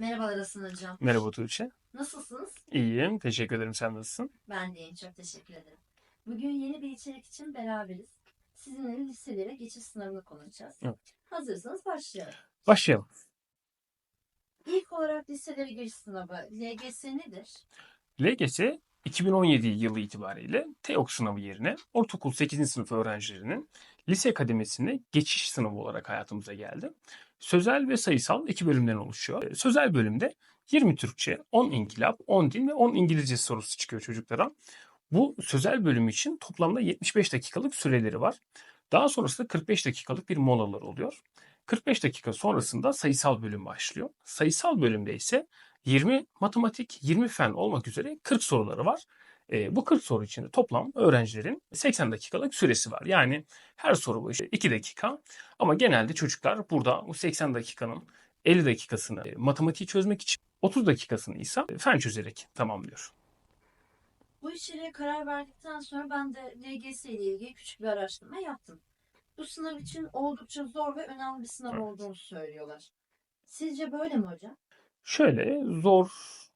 Merhabalar Hasan Hocam. Merhaba Tuğçe. Nasılsınız? İyiyim. Teşekkür ederim. Sen nasılsın? Ben de iyiyim. Çok teşekkür ederim. Bugün yeni bir içerik için beraberiz. Sizinle liselere geçiş sınavını konuşacağız. Evet. Hazırsanız başlayalım. Başlayalım. İlk olarak liselere geçiş sınavı LGS nedir? LGS 2017 yılı itibariyle TEOK sınavı yerine ortaokul 8. sınıf öğrencilerinin lise kademesine geçiş sınavı olarak hayatımıza geldi. Sözel ve sayısal iki bölümden oluşuyor. Sözel bölümde 20 Türkçe, 10 İnkılap, 10 Din ve 10 İngilizce sorusu çıkıyor çocuklara. Bu sözel bölüm için toplamda 75 dakikalık süreleri var. Daha sonrasında 45 dakikalık bir molalar oluyor. 45 dakika sonrasında sayısal bölüm başlıyor. Sayısal bölümde ise 20 matematik, 20 fen olmak üzere 40 soruları var. E, bu 40 soru içinde toplam öğrencilerin 80 dakikalık süresi var. Yani her soru başı 2 dakika ama genelde çocuklar burada bu 80 dakikanın 50 dakikasını e, matematiği çözmek için 30 dakikasını ise fen çözerek tamamlıyor. Bu içeriğe karar verdikten sonra ben de LGS ile ilgili küçük bir araştırma yaptım. Bu sınav için oldukça zor ve önemli bir sınav Evet. olduğunu söylüyorlar. Sizce böyle mi hocam? Şöyle zor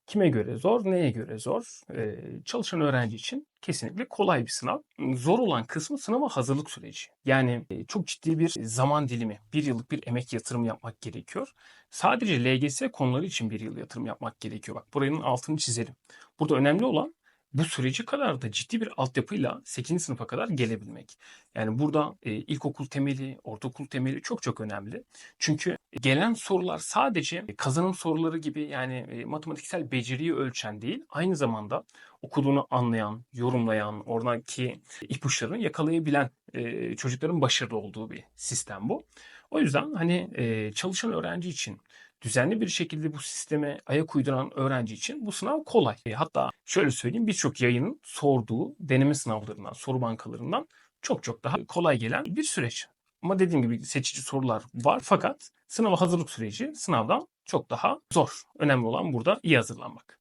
kime göre zor, neye göre zor? Ee, çalışan öğrenci için kesinlikle kolay bir sınav. Zor olan kısmı sınava hazırlık süreci. Yani çok ciddi bir zaman dilimi, bir yıllık bir emek yatırım yapmak gerekiyor. Sadece LGS konuları için bir yıl yatırım yapmak gerekiyor. Bak buranın altını çizelim. Burada önemli olan bu süreci kadar da ciddi bir altyapıyla 8. sınıfa kadar gelebilmek. Yani burada e, ilkokul temeli, ortaokul temeli çok çok önemli. Çünkü gelen sorular sadece kazanım soruları gibi yani e, matematiksel beceriyi ölçen değil, aynı zamanda okuduğunu anlayan, yorumlayan, oradaki ipuçlarını yakalayabilen e, çocukların başarılı olduğu bir sistem bu. O yüzden hani e, çalışan öğrenci için düzenli bir şekilde bu sisteme ayak uyduran öğrenci için bu sınav kolay. E, hatta şöyle söyleyeyim birçok yayının sorduğu deneme sınavlarından, soru bankalarından çok çok daha kolay gelen bir süreç. Ama dediğim gibi seçici sorular var fakat sınava hazırlık süreci sınavdan çok daha zor. Önemli olan burada iyi hazırlanmak.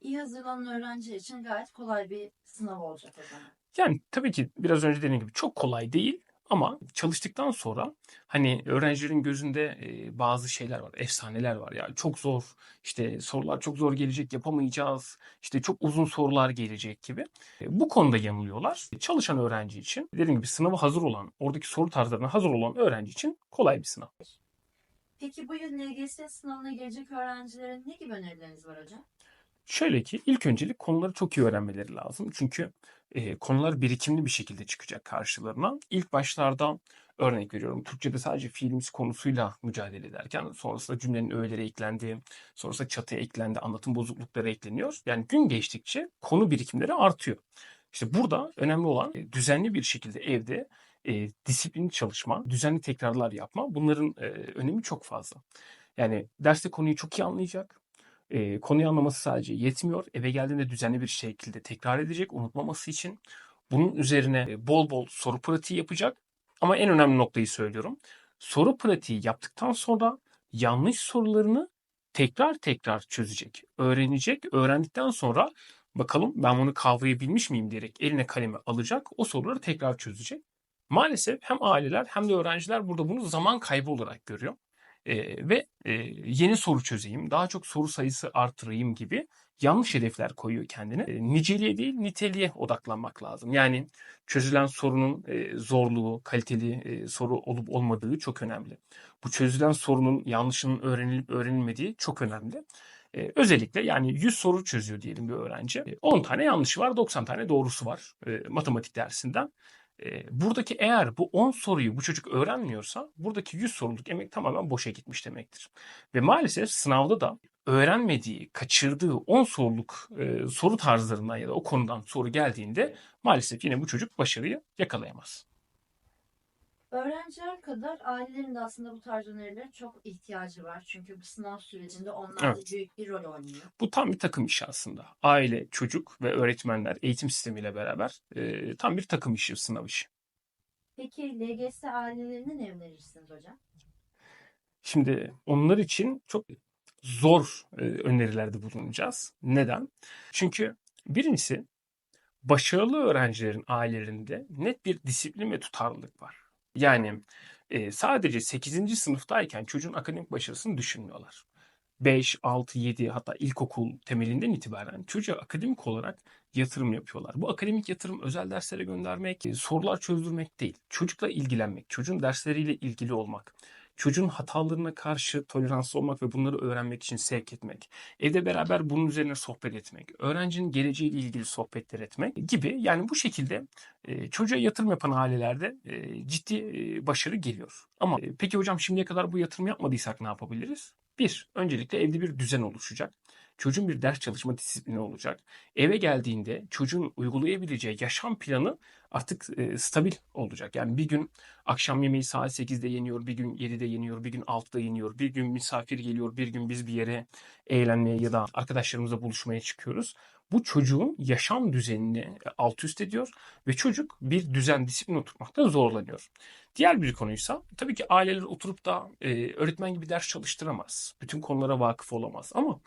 İyi hazırlanan öğrenci için gayet kolay bir sınav olacak o zaman. Yani tabii ki biraz önce dediğim gibi çok kolay değil ama çalıştıktan sonra hani öğrencilerin gözünde e, bazı şeyler var, efsaneler var ya çok zor, işte sorular çok zor gelecek, yapamayacağız, işte çok uzun sorular gelecek gibi. E, bu konuda yanılıyorlar. Çalışan öğrenci için dediğim gibi sınava hazır olan, oradaki soru tarzlarına hazır olan öğrenci için kolay bir sınav. Peki bu yıl LGS sınavına girecek öğrencilerin ne gibi önerileriniz var hocam? Şöyle ki ilk öncelik konuları çok iyi öğrenmeleri lazım. Çünkü e, konular birikimli bir şekilde çıkacak karşılarına. İlk başlarda örnek veriyorum Türkçe'de sadece fiilimiz konusuyla mücadele ederken sonrasında cümlenin öğeleri eklendi, sonrasında çatıya eklendi, anlatım bozuklukları ekleniyor. Yani gün geçtikçe konu birikimleri artıyor. İşte burada önemli olan düzenli bir şekilde evde e, disiplinli çalışma, düzenli tekrarlar yapma bunların e, önemi çok fazla. Yani derste konuyu çok iyi anlayacak, e, konuyu anlaması sadece yetmiyor. Eve geldiğinde düzenli bir şekilde tekrar edecek unutmaması için. Bunun üzerine bol bol soru pratiği yapacak. Ama en önemli noktayı söylüyorum. Soru pratiği yaptıktan sonra yanlış sorularını tekrar tekrar çözecek. Öğrenecek. Öğrendikten sonra bakalım ben bunu kavrayabilmiş miyim diyerek eline kalemi alacak. O soruları tekrar çözecek. Maalesef hem aileler hem de öğrenciler burada bunu zaman kaybı olarak görüyor. Ee, ve e, yeni soru çözeyim, daha çok soru sayısı artırayım gibi yanlış hedefler koyuyor kendine. E, niceliğe değil niteliğe odaklanmak lazım. Yani çözülen sorunun e, zorluğu, kaliteli e, soru olup olmadığı çok önemli. Bu çözülen sorunun yanlışının öğrenilip öğrenilmediği çok önemli. E, özellikle yani 100 soru çözüyor diyelim bir öğrenci. E, 10 tane yanlışı var, 90 tane doğrusu var e, matematik dersinden. Buradaki eğer bu 10 soruyu bu çocuk öğrenmiyorsa buradaki 100 soruluk emek tamamen boşa gitmiş demektir. Ve maalesef sınavda da öğrenmediği, kaçırdığı 10 soruluk e, soru tarzlarından ya da o konudan soru geldiğinde maalesef yine bu çocuk başarıyı yakalayamaz. Öğrenciler kadar ailelerin de aslında bu tarz önerilere çok ihtiyacı var. Çünkü bu sınav sürecinde onlar da Evet. büyük bir rol oynuyor. Bu tam bir takım işi aslında. Aile, çocuk ve öğretmenler eğitim sistemiyle beraber e, tam bir takım işi, sınav işi. Peki LGS ailelerine ne önerirsiniz hocam? Şimdi onlar için çok zor e, önerilerde bulunacağız. Neden? Çünkü birincisi başarılı öğrencilerin ailelerinde net bir disiplin ve tutarlılık var. Yani e, sadece 8. sınıftayken çocuğun akademik başarısını düşünmüyorlar. 5, 6, 7 hatta ilkokul temelinden itibaren çocuğa akademik olarak yatırım yapıyorlar. Bu akademik yatırım özel derslere göndermek, sorular çözdürmek değil. Çocukla ilgilenmek, çocuğun dersleriyle ilgili olmak, çocuğun hatalarına karşı toleranslı olmak ve bunları öğrenmek için sevk etmek, evde beraber bunun üzerine sohbet etmek, öğrencinin geleceğiyle ilgili sohbetler etmek gibi yani bu şekilde e, çocuğa yatırım yapan ailelerde e, ciddi e, başarı geliyor. Ama peki hocam şimdiye kadar bu yatırım yapmadıysak ne yapabiliriz? Bir, öncelikle evde bir düzen oluşacak. Çocuğun bir ders çalışma disiplini olacak. Eve geldiğinde çocuğun uygulayabileceği yaşam planı artık e, stabil olacak. Yani bir gün akşam yemeği saat 8'de yeniyor, bir gün 7'de yeniyor, bir gün 6'da yeniyor, bir gün misafir geliyor, bir gün biz bir yere eğlenmeye ya da arkadaşlarımızla buluşmaya çıkıyoruz. Bu çocuğun yaşam düzenini alt üst ediyor ve çocuk bir düzen, disiplin oturtmakta zorlanıyor. Diğer bir konuysa tabii ki aileler oturup da e, öğretmen gibi ders çalıştıramaz. Bütün konulara vakıf olamaz ama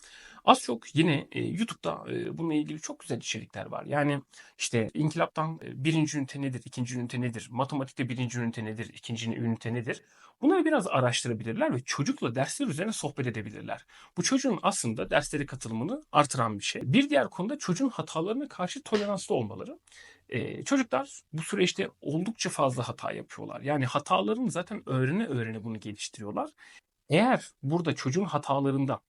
az çok yine e, YouTube'da e, bununla ilgili çok güzel içerikler var. Yani işte inkılaptan e, birinci ünite nedir, ikinci ünite nedir, matematikte birinci ünite nedir, ikinci ünite nedir? Bunları biraz araştırabilirler ve çocukla dersler üzerine sohbet edebilirler. Bu çocuğun aslında derslere katılımını artıran bir şey. Bir diğer konuda çocuğun hatalarına karşı toleranslı olmaları. Ee, çocuklar bu süreçte oldukça fazla hata yapıyorlar. Yani hatalarını zaten öğrene öğrene bunu geliştiriyorlar. Eğer burada çocuğun hatalarında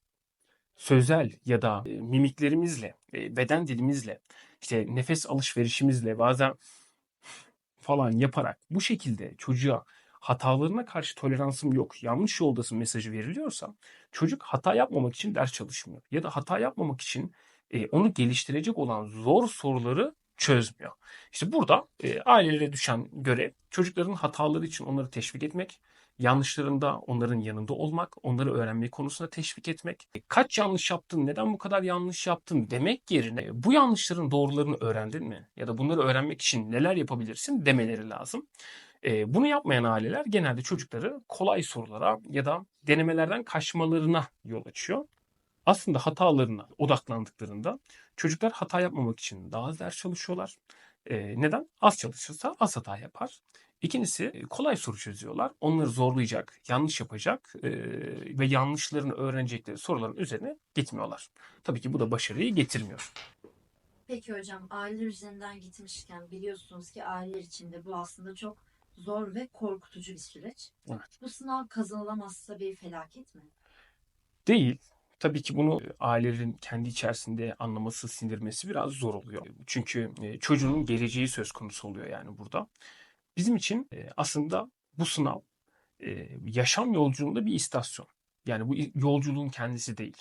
sözel ya da e, mimiklerimizle, e, beden dilimizle, işte nefes alışverişimizle bazen falan yaparak bu şekilde çocuğa hatalarına karşı toleransım yok, yanlış yoldasın mesajı veriliyorsa çocuk hata yapmamak için ders çalışmıyor. Ya da hata yapmamak için e, onu geliştirecek olan zor soruları çözmüyor. İşte burada e, ailelere düşen görev çocukların hataları için onları teşvik etmek, yanlışlarında onların yanında olmak, onları öğrenme konusunda teşvik etmek. E, Kaç yanlış yaptın, neden bu kadar yanlış yaptın demek yerine e, bu yanlışların doğrularını öğrendin mi? Ya da bunları öğrenmek için neler yapabilirsin demeleri lazım. E, bunu yapmayan aileler genelde çocukları kolay sorulara ya da denemelerden kaçmalarına yol açıyor. Aslında hatalarına odaklandıklarında çocuklar hata yapmamak için daha az ders çalışıyorlar. E, neden? Az çalışırsa az hata yapar. İkincisi kolay soru çözüyorlar. Onları zorlayacak, yanlış yapacak e, ve yanlışlarını öğrenecekleri soruların üzerine gitmiyorlar. Tabii ki bu da başarıyı getirmiyor. Peki hocam aileler üzerinden gitmişken biliyorsunuz ki aileler içinde bu aslında çok zor ve korkutucu bir süreç. Evet. Bu sınav kazanılamazsa bir felaket mi? Değil. Tabii ki bunu e, ailelerin kendi içerisinde anlaması, sindirmesi biraz zor oluyor. Çünkü e, çocuğun geleceği söz konusu oluyor yani burada. Bizim için e, aslında bu sınav yaşam yolculuğunda bir istasyon. Yani bu yolculuğun kendisi değil.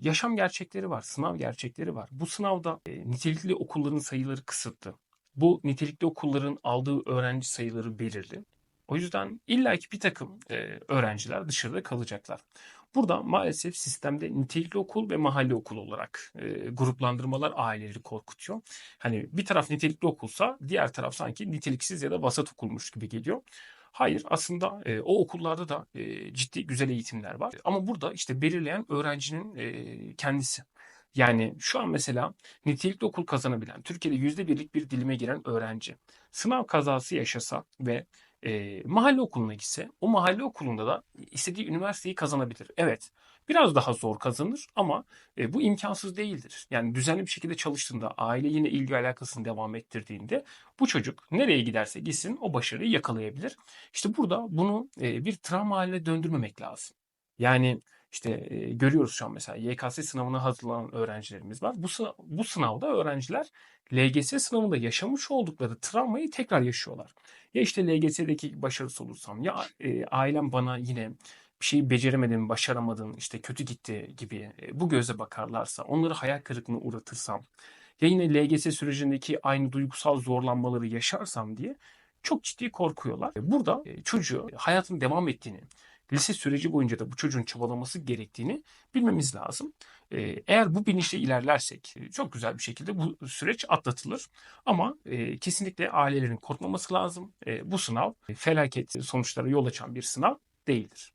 Yaşam gerçekleri var, sınav gerçekleri var. Bu sınavda nitelikli okulların sayıları kısıtlı. Bu nitelikli okulların aldığı öğrenci sayıları belirli. O yüzden illaki bir takım öğrenciler dışarıda kalacaklar. Burada maalesef sistemde nitelikli okul ve mahalle okul olarak e, gruplandırmalar aileleri korkutuyor. Hani bir taraf nitelikli okulsa diğer taraf sanki niteliksiz ya da vasat okulmuş gibi geliyor. Hayır aslında e, o okullarda da e, ciddi güzel eğitimler var. Ama burada işte belirleyen öğrencinin e, kendisi. Yani şu an mesela nitelikli okul kazanabilen, Türkiye'de yüzde birlik bir dilime giren öğrenci sınav kazası yaşasa ve e, mahalle okuluna gitse o mahalle okulunda da istediği üniversiteyi kazanabilir. Evet biraz daha zor kazanır ama e, bu imkansız değildir. Yani düzenli bir şekilde çalıştığında aile yine ilgi alakasını devam ettirdiğinde bu çocuk nereye giderse gitsin o başarıyı yakalayabilir. İşte burada bunu e, bir travma haline döndürmemek lazım. Yani işte e, görüyoruz şu an mesela YKS sınavına hazırlanan öğrencilerimiz var. Bu, bu sınavda öğrenciler LGS sınavında yaşamış oldukları travmayı tekrar yaşıyorlar. Ya işte LGS'deki başarısız olursam ya e, ailem bana yine bir şeyi beceremedim, başaramadım, işte kötü gitti gibi e, bu göze bakarlarsa, onları hayal kırıklığına uğratırsam ya yine LGS sürecindeki aynı duygusal zorlanmaları yaşarsam diye çok ciddi korkuyorlar. Burada e, çocuğu hayatın devam ettiğini, lise süreci boyunca da bu çocuğun çabalaması gerektiğini bilmemiz lazım. E, Eğer bu bilinçle ilerlersek e, çok güzel bir şekilde bu süreç atlatılır. Ama e, kesinlikle ailelerin korkmaması lazım. E, bu sınav e, felaket sonuçlara yol açan bir sınav değildir.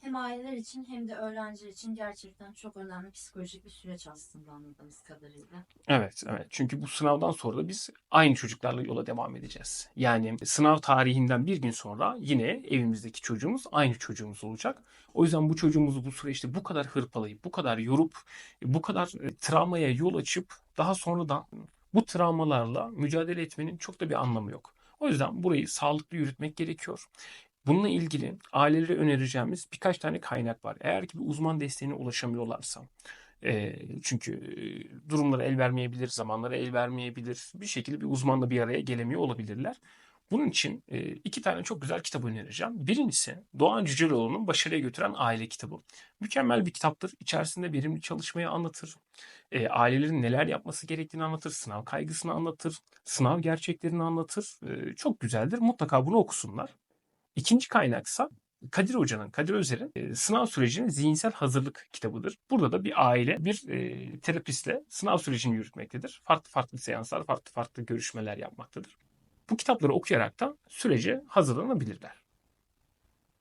Hem aileler için hem de öğrenciler için gerçekten çok önemli psikolojik bir süreç aslında anladığımız kadarıyla. Evet, evet. Çünkü bu sınavdan sonra da biz aynı çocuklarla yola devam edeceğiz. Yani sınav tarihinden bir gün sonra yine evimizdeki çocuğumuz aynı çocuğumuz olacak. O yüzden bu çocuğumuzu bu süreçte bu kadar hırpalayıp, bu kadar yorup, bu kadar e, travmaya yol açıp daha sonradan bu travmalarla mücadele etmenin çok da bir anlamı yok. O yüzden burayı sağlıklı yürütmek gerekiyor. Bununla ilgili ailelere önereceğimiz birkaç tane kaynak var. Eğer ki bir uzman desteğine ulaşamıyorlarsa, e, çünkü e, durumları el vermeyebilir, zamanları el vermeyebilir. Bir şekilde bir uzmanla bir araya gelemiyor olabilirler. Bunun için e, iki tane çok güzel kitap önereceğim. Birincisi Doğan Cüceloğlu'nun Başarıya Götüren Aile kitabı. Mükemmel bir kitaptır. İçerisinde verimli çalışmayı anlatır. E, ailelerin neler yapması gerektiğini anlatır. Sınav kaygısını anlatır. Sınav gerçeklerini anlatır. Çok güzeldir. Mutlaka bunu okusunlar. İkinci kaynaksa Kadir Hoca'nın, Kadir Özer'in e, sınav sürecinin zihinsel hazırlık kitabıdır. Burada da bir aile bir e, terapistle sınav sürecini yürütmektedir. Farklı farklı seanslar, farklı farklı görüşmeler yapmaktadır. Bu kitapları okuyarak da sürece hazırlanabilirler.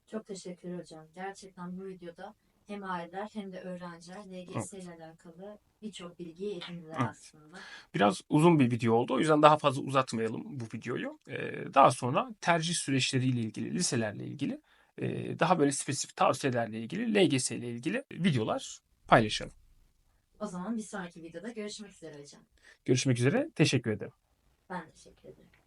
Çok teşekkür hocam. Gerçekten bu videoda hem aileler hem de öğrenciler LGS ile alakalı birçok bilgiyi edindiler Evet. aslında. Biraz uzun bir video oldu. O yüzden daha fazla uzatmayalım bu videoyu. E, daha sonra tercih süreçleriyle ilgili, liselerle ilgili e, daha böyle spesifik tavsiyelerle ilgili, LGS ile ilgili videolar paylaşalım. O zaman bir sonraki videoda görüşmek üzere hocam. Görüşmek üzere. Teşekkür ederim. Ben teşekkür ederim.